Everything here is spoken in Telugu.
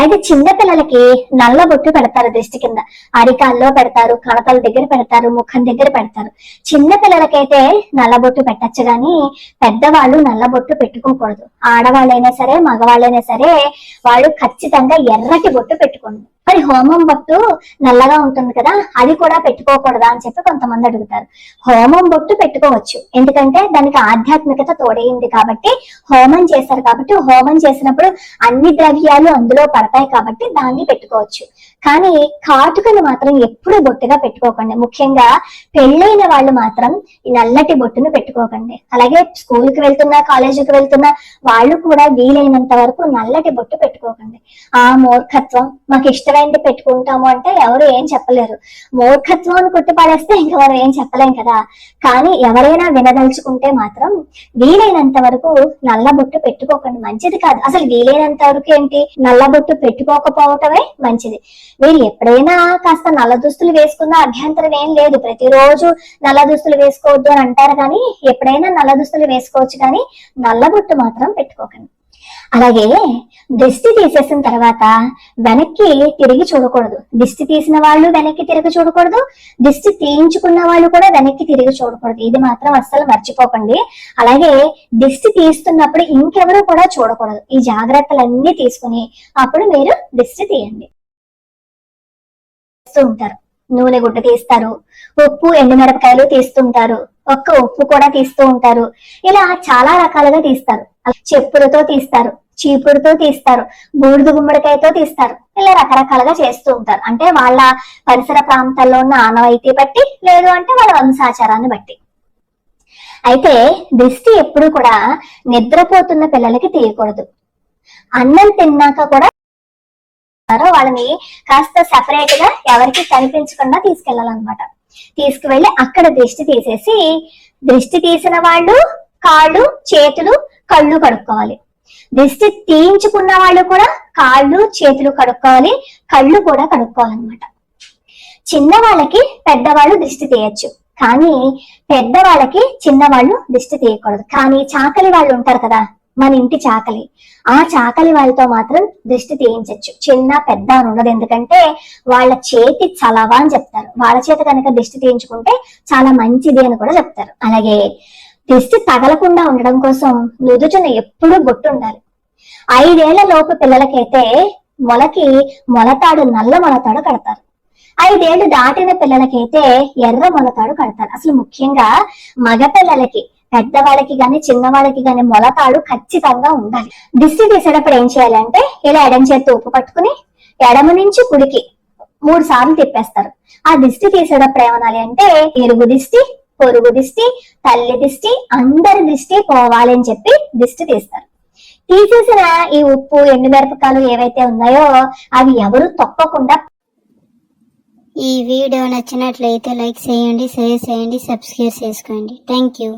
అయితే చిన్న పిల్లలకి నల్ల బొట్టు పెడతారు దిష్టి కింద. అరికాల్లో పెడతారు కణతల దగ్గర పెడతారు ముఖం దగ్గర పెడతారు. చిన్న పిల్లలకైతే నల్ల బొట్టు పెట్టచ్చు గాని పెద్దవాళ్ళు నల్ల బొట్టు పెట్టుకోకూడదు. ఆడవాళ్ళైనా సరే మగవాళ్ళైనా సరే వాళ్ళు ఖచ్చితంగా ఎర్రటి బొట్టు పెట్టుకోండి. మరి హోమం బొట్టు నల్లగా ఉంటుంది కదా అది కూడా పెట్టుకోకూడదా అని చెప్పి కొంతమంది అడుగుతారు. హోమం బొట్టు పెట్టుకోవచ్చు. ఎందుకంటే దానికి ఆధ్యాత్మికత తోడైంది కాబట్టి హోమం చేస్తారు కాబట్టి హోమం చేసినప్పుడు అన్ని ద్రవ్యాలు అందులో పడతాయి కాబట్టి దాన్ని పెట్టుకోవచ్చు. కానీ కాటుకను మాత్రం ఎప్పుడు బొట్టుగా పెట్టుకోకండి. ముఖ్యంగా పెళ్ళైన వాళ్ళు మాత్రం ఈ నల్లటి బొట్టును పెట్టుకోకండి. అలాగే స్కూల్కి వెళ్తున్నా కాలేజీకి వెళ్తున్నా వాళ్ళు కూడా వీలైనంత వరకు నల్లటి బొట్టు పెట్టుకోకండి. ఆ మూర్ఖత్వం మాకు ఇష్టం ఇష్టమైంది పెట్టుకుంటాము అంటే ఎవరు ఏం చెప్పలేరు. మూర్ఖత్వం కొట్టిపడేస్తే ఇంకా మనం ఏం చెప్పలేం కదా. కానీ ఎవరైనా వినదలుచుకుంటే మాత్రం వీలైనంత వరకు నల్ల బొట్టు పెట్టుకోకండి. మంచిది కాదు. అసలు వీలైనంత వరకు ఏంటి? నల్ల బొట్టు పెట్టుకోకపోవటమే మంచిది. మీరు ఎప్పుడైనా కాస్త నల్ల దుస్తులు వేసుకున్న అభ్యంతరం ఏం లేదు. ప్రతిరోజు నల్ల దుస్తులు వేసుకోవద్దు అని అంటారు కానీ ఎప్పుడైనా నల్ల దుస్తులు వేసుకోవచ్చు కానీ నల్ల బొట్టు మాత్రం పెట్టుకోకండి. అలాగే దిష్టి తీసేసిన తర్వాత వెనక్కి తిరిగి చూడకూడదు. దిష్టి తీసిన వాళ్ళు వెనక్కి తిరిగి చూడకూడదు. దిష్టి తీయించుకున్న వాళ్ళు కూడా వెనక్కి తిరిగి చూడకూడదు. ఇది మాత్రం అస్సలు మర్చిపోకండి. అలాగే దిష్టి తీస్తున్నప్పుడు ఇంకెవరు కూడా చూడకూడదు. ఈ జాగ్రత్తలన్నీ తీసుకుని అప్పుడు మీరు దిష్టి తీయండి. ఉంటారు. నూనె గుడ్డ తీస్తారు. ఉప్పు ఎండుమిరపకాయలు తీస్తుంటారు ఒక్క ఉప్పు కూడా తీస్తూ ఉంటారు. ఇలా చాలా రకాలుగా తీస్తారు. చెప్పులతో తీస్తారు చీపురుతో తీస్తారు బూడిద గుమ్మడికాయతో తీస్తారు. ఇలా రకరకాలుగా చేస్తూ ఉంటారు. అంటే వాళ్ళ పరిసర ప్రాంతాల్లో ఉన్న ఆనవాయితీ బట్టి లేదు అంటే వాళ్ళ వంశాచారాన్ని బట్టి. అయితే దిష్టి ఎప్పుడు కూడా నిద్రపోతున్న పిల్లలకి తీయకూడదు. అన్నం తిన్నాక కూడా వాళ్ళని కాస్త సపరేట్గా ఎవరికి కనిపించకుండా తీసుకెళ్ళాలన్నమాట తీసుకువెళ్ళి అక్కడ దృష్టి తీసేసి దృష్టి తీసిన వాళ్ళు కాళ్ళు చేతులు కళ్ళు కడుక్కోవాలి. దిష్టి తీయించుకున్న వాళ్ళు కూడా కాళ్ళు చేతులు కడుక్కోవాలి కళ్ళు కూడా కడుక్కోవాలన్నమాట. చిన్నవాళ్ళకి పెద్దవాళ్ళు దిష్టి తీయచ్చు. కానీ పెద్దవాళ్ళకి చిన్నవాళ్ళు దిష్టి తీయకూడదు. కానీ చాకలి వాళ్ళు ఉంటారు కదా మన ఇంటి చాకలి. ఆ చాకలి వాళ్ళతో మాత్రం దిష్టి తీయించవచ్చు చిన్న పెద్ద అని ఉండదు. ఎందుకంటే వాళ్ళ చేతి చలవ అని చెప్తారు. వాళ్ళ చేత కనుక దిష్టి తీయించుకుంటే చాలా మంచిది అని కూడా చెప్తారు. అలాగే దిష్టి తగలకుండా ఉండడం కోసం నుదుచున ఎప్పుడూ బొట్టు ఉండాలి ఐదేళ్ళ లోపు పిల్లలకైతే మొలకి మొలతాడు నల్ల మొలతాడు కడతారు. ఐదేళ్ళు దాటిన పిల్లలకైతే ఎర్ర మొలతాడు కడతారు. అసలు ముఖ్యంగా మగ పిల్లలకి పెద్దవాళ్ళకి గాని చిన్నవాళ్ళకి గాని మొలతాడు ఖచ్చితంగా ఉండాలి. దిష్టి తీసేటప్పుడు ఏం చేయాలంటే ఇలా ఎడం చేతి ఉప్పు పట్టుకుని ఎడమ నుంచి కుడికి మూడు సార్లు తిప్పేస్తారు. ఆ దిష్టి తీసేటప్పుడు ఏమనాలి అంటే ఎరుగు దిష్టి పొరుగు దిష్టి తల్లి దిష్టి అందరి దిష్టి పోవాలి అని చెప్పి దిష్టి తీస్తారు. తీసేసిన ఈ ఉప్పు ఎండుమిరపకాయలు ఏవైతే ఉన్నాయో అవి ఎవరు తప్పకుండా ఈ వీడియో నచ్చినట్లయితే లైక్ చేయండి షేర్ చేయండి సబ్స్క్రైబ్ చేసుకోండి. Thank you